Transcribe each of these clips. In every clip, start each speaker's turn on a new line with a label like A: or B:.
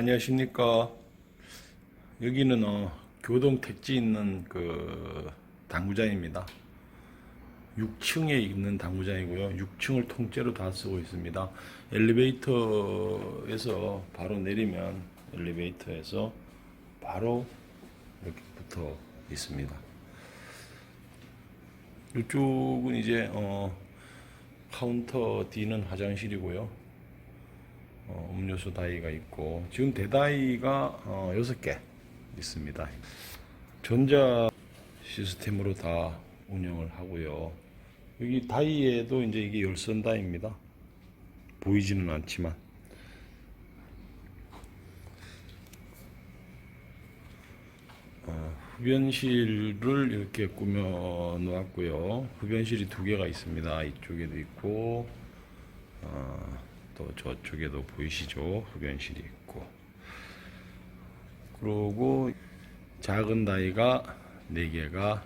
A: 안녕하십니까. 여기는 어, 교동 택지 있는 그 당구장입니다. 6층에 있는 당구장이고요. 6층을 통째로 다 쓰고 있습니다. 엘리베이터에서 바로 내리면 엘리베이터에서 바로 이렇게 붙어 있습니다. 이쪽은 이제 어, 카운터 D는 화장실이고요. 어, 음료수 다이가 있고 지금 대다이가 어, 6개 있습니다. 전자 시스템으로 다 운영을 하고요. 여기 다이에도 이제 이게 열선 다이입니다. 보이지는 않지만 어, 흡연실을 이렇게 꾸며 놓았고요. 흡연실이 두 개가 있습니다. 이쪽에도 있고 어, 또 저쪽에도 보이시죠? 흡연실이 있고 그리고 작은 다이가 네 개가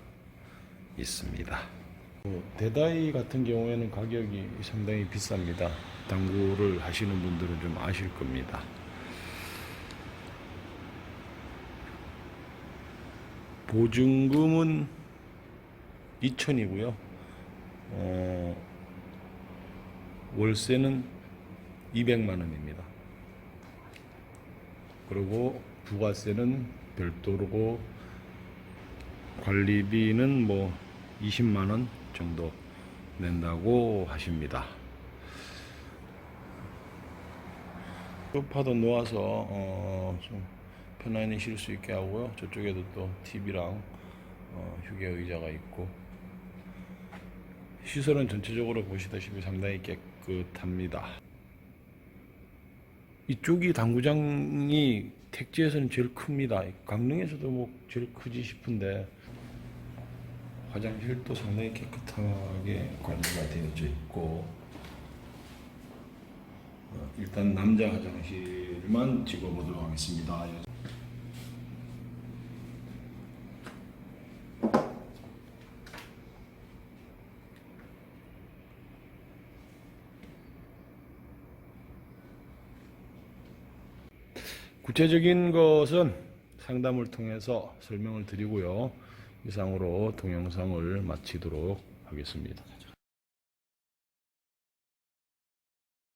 A: 있습니다. 어, 대다이 같은 경우에는 가격이 상당히 비쌉니다. 당구를 하시는 분들은 좀 아실 겁니다. 보증금은 2천이고요. 어, 월세는 200만 원입니다. 그리고 부가세는 별도로 관리비는 뭐 20만 원 정도 낸다고 하십니다. 소파도 놓아서 어, 좀 편안히 쉴 수 있게 하고요. 저쪽에도 또 TV랑 어, 휴게 의자가 있고 시설은 전체적으로 보시다시피 상당히 깨끗합니다. 이쪽이 당구장이 택지에서는 제일 큽니다. 강릉에서도 뭐 제일 크지 싶은데 화장실도 상당히 깨끗하게 관리가 되어져 있고 어, 일단 남자 화장실만 찍어보도록 하겠습니다. 구체적인 것은 상담을 통해서 설명을 드리고요. 이상으로 동영상을 마치도록 하겠습니다.